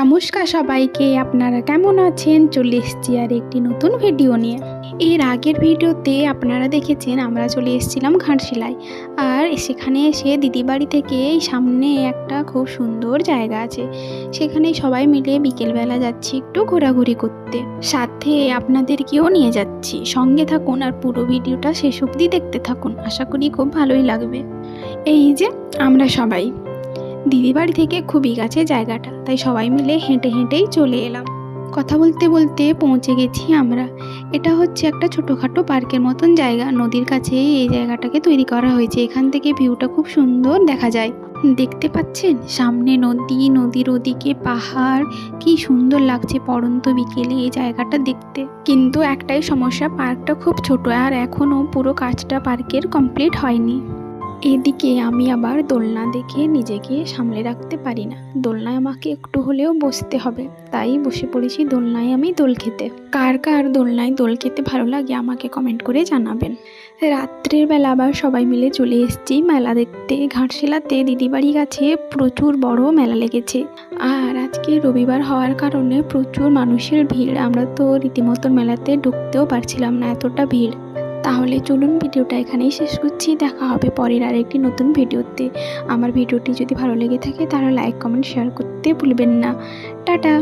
নমস্কার সবাইকে, আপনারা কেমন আছেন? চলে এসেছি আর একটি নতুন ভিডিও নিয়ে। এর আগের ভিডিওতে আপনারা দেখেছেন, আমরা চলে এসেছিলাম ঘাটশিলায়। আর সেখানে এসে দিদি বাড়ি থেকে সামনে একটা খুব সুন্দর জায়গা আছে। সেখানে সবাই মিলে বিকেলবেলা যাচ্ছি একটু ঘোরাঘুরি করতে। সাথে আপনাদেরকেও নিয়ে যাচ্ছি। সঙ্গে থাকুন আর পুরো ভিডিওটা শেষ অবধি দেখতে থাকুন। আশা করি খুব ভালোই লাগবে। এই যে, আমরা সবাই। দিদি বাড়ি থেকে খুবই কাছে জায়গাটা, তাই সবাই মিলে হেঁটে হেঁটেই চলে এলাম। কথা বলতে বলতে পৌঁছে গেছি আমরা। এটা হচ্ছে একটা ছোটোখাটো পার্কের মতন জায়গা। নদীর কাছে এই জায়গাটাকে তৈরি করা হয়েছে। এখান থেকে ভিউটা খুব সুন্দর দেখা যায়। দেখতে পাচ্ছেন? সামনে নদী, নদীর ওদিকে পাহাড়। কি সুন্দর লাগছে পড়ন্ত বিকেলে এই জায়গাটা দেখতে। কিন্তু একটাই সমস্যা, পার্কটা খুব ছোট আর এখনও পুরো কাজটা পার্কের কমপ্লিট হয়নি। এদিকে আমি আবার দোলনা দেখে নিজেকে সামলে রাখতে পারি না। দোলনায় আমাকে একটু হলেও বসতে হবে। তাই বসে পড়েছি দোলনায় আমি দোল খেতে। কার কার দোলনায় দোল খেতে ভালো লাগে আমাকে কমেন্ট করে জানাবেন। রাত্রের বেলা আবার সবাই মিলে চলে এসেছি মেলা দেখতে। ঘাটশিলাতে দিদিবাড়ি কাছে প্রচুর বড় মেলা লেগেছে। আর আজকে রবিবার হওয়ার কারণে প্রচুর মানুষের ভিড়। আমরা তো রীতিমতো মেলাতে ঢুকতেও পারছিলাম না, এতটা ভিড়। তাহলে চলুন ভিডিওটা এখানেই শেষ করছি। দেখা হবে পরের আরেকটি নতুন ভিডিওতে। আমার ভিডিওটি যদি ভালো লেগে থাকে তাহলে লাইক, কমেন্ট, শেয়ার করতে ভুলবেন না। টাটা!